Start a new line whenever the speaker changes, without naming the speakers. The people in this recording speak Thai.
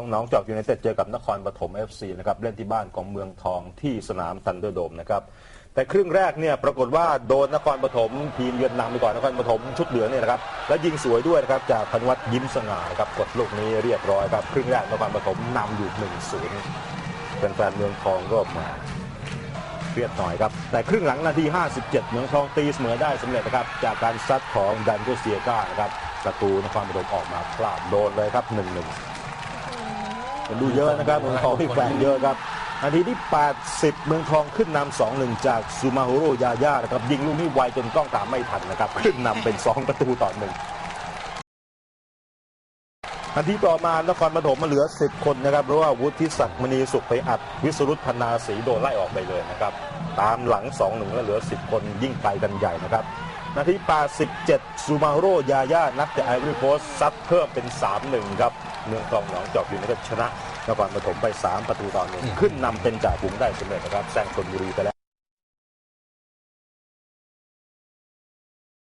น้องจอกยูไนเต็ดเจอกับนครปฐม FC นะครับเล่นที่บ้านของเมืองทองที่สนามทันเดอร์โดมนะครับแต่ครึ่งแรกเนี่ยปรากฏว่าโดนนครปฐมทีมเยือนนำไปก่อนนครปฐมชุดเหลืองเนี่ยนะครับแล้วยิงสวยด้วยนะครับจากพนวัตยิ้มสง่านะครับกดลูกนี้เรียบร้อยครับครึ่งแรกนครปฐมนำอยู่1-0เป็นแฟนๆเมืองทองก็มาเครียดหน่อยครับแต่ครึ่งหลังนาที 57 เมืองทองตีเสมอได้สำเร็จนะครับจากการซัดของดันโกเซียก้านะครับประตูนครปฐมออกมาพลาดโดนเลยครับ1-1 ดูเยอะนะครับเมืองทองที่แฝงเยอะครับนาทีที่ 80 เมืองทองขึ้นนำ2-1 จากซูมาโฮโรยาย่านะครับยิงลูกนี้ไวจนกล้องตามไม่ทันนะครับขึ้นนำเป็น 2 ประตูต่อหนึ่งนาทีต่อมานครปฐมมาเหลือ 10 คนนะครับเพราะว่าวุฒิศักดิ์มณีสุขไปอัด วิสรุตพนาศรีโดนไล่ออกไปเลยนะครับตามหลัง 2-1 แล้วเหลือ 10 คนยิ่งไปกันใหญ่นะครับ นาที 87 ซูมาโฮโรยาย่านักจากไอวอรี่โคสต์ซัดเพิ่มเป็น 3-1 ครับ เมืองทองหนองจอกอยู่นะครับชนะนครปฐมไป 3 ประตูต่อหนึ่งขึ้นนำเป็นจ่าฝูงได้สำเร็จนะครับแซงชลบุรีไปแล้ว